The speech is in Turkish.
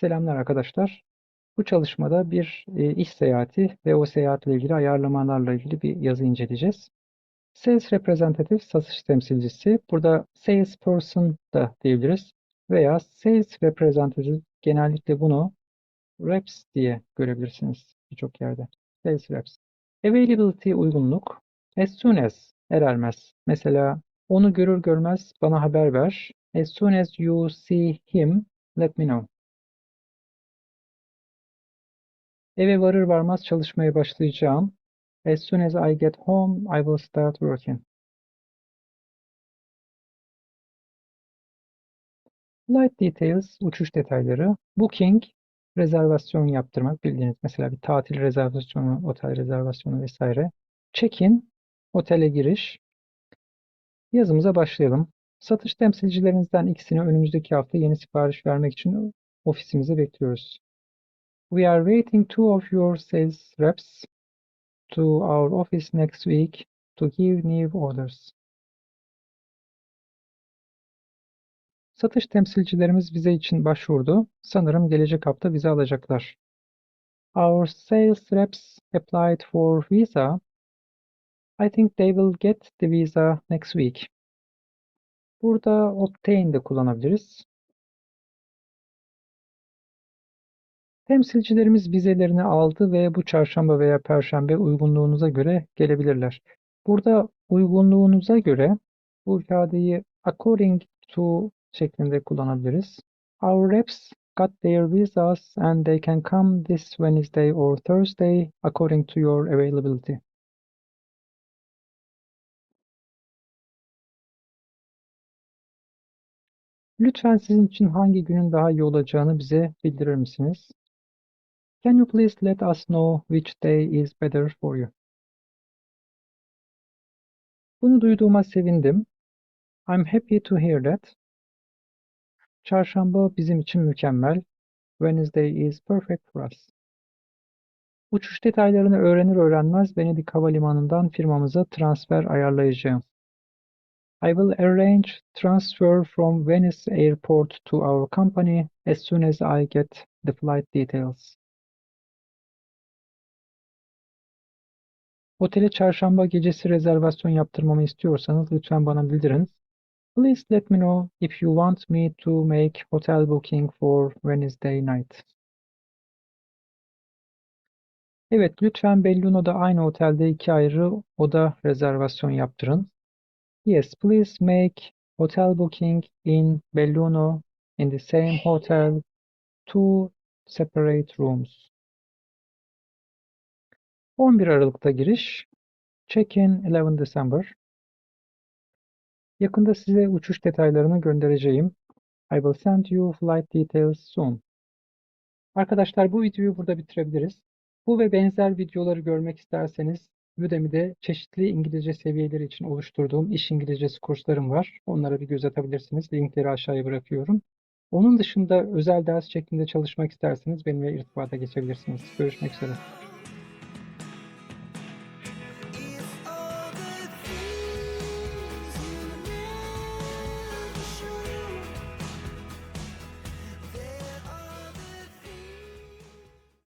Selamlar arkadaşlar. Bu çalışmada bir e, iş seyahati ve o seyahatle ilgili ayarlamalarla ilgili bir yazı inceleyeceğiz. Sales Representative satış temsilcisi. Burada salesperson da diyebiliriz. Veya Sales Representative genellikle bunu reps diye görebilirsiniz birçok yerde. Sales reps. Availability uygunluk. As soon as er ermez. Mesela onu görür görmez bana haber ver. As soon as you see him, let me know. Eve varır varmaz çalışmaya başlayacağım. As soon as I get home, I will start working. Flight details, uçuş detayları. Booking, rezervasyon yaptırmak bildiğiniz mesela bir tatil rezervasyonu, otel rezervasyonu vesaire. Check-in, otele giriş. Yazımıza başlayalım. Satış temsilcilerinizden ikisini önümüzdeki hafta yeni sipariş vermek için ofisimize bekliyoruz. We are waiting two of your sales reps to our office next week to give new orders. Satış temsilcilerimiz vize için başvurdu. Sanırım gelecek hafta vize alacaklar. Our sales reps applied for visa. I think they will get the visa next week. Burada obtain de kullanabiliriz. Temsilcilerimiz vizelerini aldı ve bu çarşamba veya perşembe uygunluğunuza göre gelebilirler. Burada uygunluğunuza göre bu ifadeyi according to şeklinde kullanabiliriz. Our reps got their visas and they can come this Wednesday or Thursday according to your availability. Lütfen sizin için hangi günün daha iyi olacağını bize bildirir misiniz? Can you please let us know which day is better for you? Bunu duyduğuma sevindim. I'm happy to hear that. Çarşamba bizim için mükemmel. Wednesday is perfect for us. Uçuş detaylarını öğrenir öğrenmez Venedik Havalimanı'ndan firmamıza transfer ayarlayacağım. I will arrange transfer from Venice Airport to our company as soon as I get the flight details. Otele çarşamba gecesi rezervasyon yaptırmamı istiyorsanız lütfen bana bildirin. Please let me know if you want me to make hotel booking for Wednesday night. Evet, lütfen Belluno'da aynı otelde iki ayrı oda rezervasyon yaptırın. Yes, please make hotel booking in Belluno in the same hotel, two separate rooms. 11 Aralık'ta giriş. Check-in 11 December. Yakında size uçuş detaylarını göndereceğim. I will send you flight details soon. Arkadaşlar bu videoyu burada bitirebiliriz. Bu ve benzer videoları görmek isterseniz Udemy'de çeşitli İngilizce seviyeleri için oluşturduğum iş İngilizcesi kurslarım var. Onlara bir göz atabilirsiniz. Linkleri aşağıya bırakıyorum. Onun dışında özel ders şeklinde çalışmak isterseniz benimle irtibata geçebilirsiniz. Görüşmek üzere.